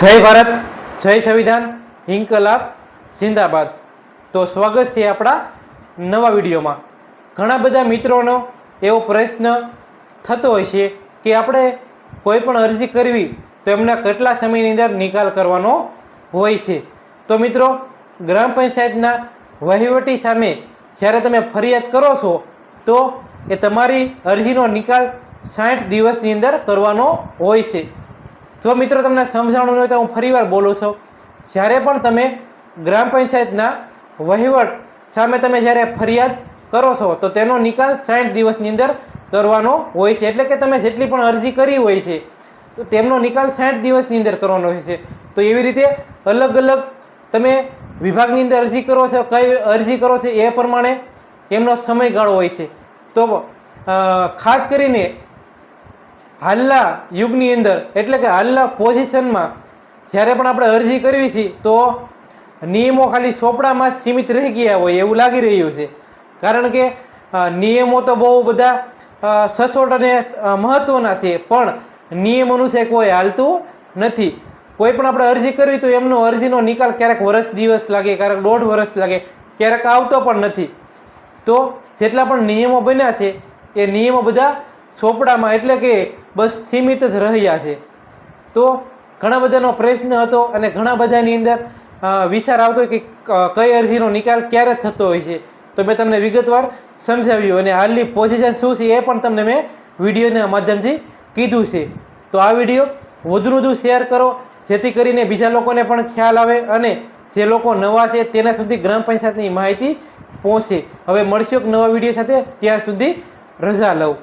જય ભારત. જય સંવિધાન ઇન્કલાબ જિંદાબાદ તો સ્વાગત છે આપણા નવા વિડીયોમાં. ઘણા બધા મિત્રોનો એવો પ્રશ્ન થતો હોય છે કે આપણે કોઈ પણ અરજી કરવી તો એમના કેટલા સમયની અંદર નિકાલ કરવાનો હોય છે. તો મિત્રો ગ્રામ પંચાયતના વહીવટી સામે જ્યારે તમે ફરિયાદ કરો છો તો એ તમારી અરજીનો નિકાલ સાઠ દિવસની અંદર કરવાનો હોય છે. જો મિત્રો, તમને સમજાણું હોય તો હું ફરીવાર બોલું છું. જ્યારે પણ તમે ગ્રામ પંચાયતના વહીવટ સામે તમે જ્યારે ફરિયાદ કરો છો, તો તેનો નિકાલ સાઠ દિવસની અંદર કરવાનો હોય છે. એટલે કે તમે જેટલી પણ અરજી કરી હોય છે, તો તેમનો નિકાલ સાઠ દિવસની અંદર કરવાનો હોય છે. તો એવી રીતે અલગ અલગ તમે વિભાગની અંદર અરજી કરો છો, કઈ અરજી કરો છો, એ પ્રમાણે એમનો સમયગાળો હોય છે. તો ખાસ કરીને હાલના યુગની અંદર, એટલે કે હાલના પોઝિશનમાં જ્યારે પણ આપણે અરજી કરવી છે, તો નિયમો ખાલી સોપડામાં સીમિત રહી ગયા હોય એવું લાગી રહ્યું છે. કારણ કે નિયમો તો બહુ બધા સચોટ અને મહત્ત્વના છે, પણ નિયમ અનુસાર કોઈ હાલતું નથી. કોઈ પણ આપણે અરજી કરવી તો એમનો અરજીનો નિકાલ ક્યારેક વર્ષ દિવસ લાગે, ક્યારેક દોઢ વર્ષ લાગે, ક્યારેક આવતો પણ નથી. તો જેટલા પણ નિયમો બન્યા છે, એ નિયમો બધા ચોપડામાં એટલે કે બસ સીમિત જ રહ્યા છે. તો ઘણા બધાનો પ્રશ્ન હતો અને ઘણા બધાની અંદર વિચાર આવતો કે કઈ અરજીનો નિકાલ ક્યારે થતો હોય છે. તો મેં તમને વિગતવાર સમજાવ્યું અને હાલની પોઝિશન શું છે એ પણ તમને મેં વિડીયોના માધ્યમથી કીધું છે. તો આ વીડિયો વધુને વધુ શેર કરો, જેથી કરીને બીજા લોકોને પણ ખ્યાલ આવે અને જે લોકો નવા છે તેના સુધી ગ્રામ પંચાયતની માહિતી પહોંચે. હવે મળશું એક નવા વીડિયો સાથે, ત્યાં સુધી રજા લઉં.